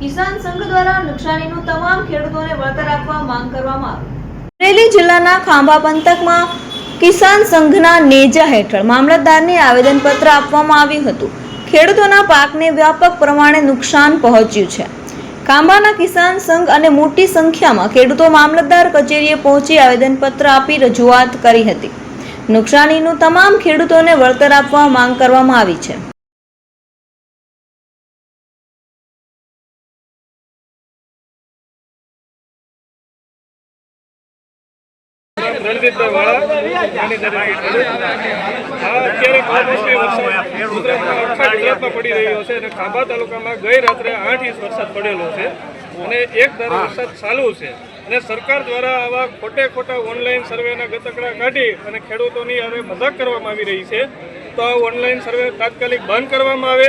કિસાન સંઘ દ્વારા નુકસાનીનું તમામ ખેડૂતોને વળતર આપવા માંગ કરવામાં આવી. અમરેલી જિલ્લાના ખાંભા પંથકમાં કિસાન સંઘના નેજા હેઠળ મામલતદારને આવેદનપત્ર આપવામાં આવ્યું હતું. ખેડૂતોના પાકને વ્યાપક પ્રમાણે નુકસાન પહોંચ્યું છે. ખાંભાના કિસાન સંઘ અને મોટી સંખ્યામાં ખેડૂતો મામલતદાર કચેરીએ પહોંચી આવેદનપત્ર આપી રજૂઆત કરી હતી. નુકસાનીનું તમામ ખેડૂતોને વળતર આપવા માંગ કરવામાં આવી છે. રણજીતભાઈ વાળા અત્યારે કમોસમી વરસાદ ગુજરાતમાં પડી રહ્યો છે અને ખાંભા તાલુકામાં ગઈ રાત્રે આઠ ઇંચ વરસાદ પડેલો છે. અને એક દર વરસાદ ચાલુ છે. અને સરકાર દ્વારા આવા ખોટે ખોટા ઓનલાઈન સર્વેના ગતકડા કાઢી અને ખેડૂતોની હવે મજાક કરવામાં આવી રહી છે. તો આ ઓનલાઈન સર્વે તાત્કાલિક બંધ કરવામાં આવે.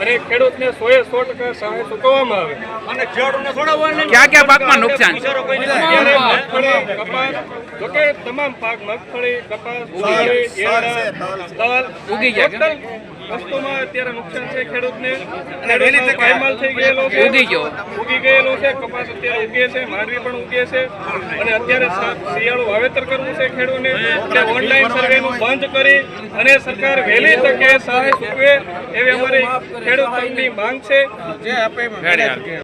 અને ખેડૂતને સોએ સો ટકા સહાય ચૂકવવામાં આવે. અને ક્યાં ક્યાં પાકમાં નુકસાન કપાસ જોકે તમામ પાક મગફળી કપાસ ઉગી ગયા વસ્તુમાં અત્યારે નુકસાન છે ખેડૂતને. અને વેલી પાયમાલ થઈ ગયેલો છે. ઉગી ગયો. ઉગી ગયેલો છે કપાસ અત્યારે ઉગે છે માંડવી પણ ઉગે છે. અને અત્યારે શિયાળુ વાવેતર કરવું છે ખેડૂતને. એટલે ઓનલાઈન સર્વેનું બંધ કરી અને સરકાર વહેલી તકે સહાય ચૂકવે એવી અમારી ખેડૂત માંગ છે. જે good.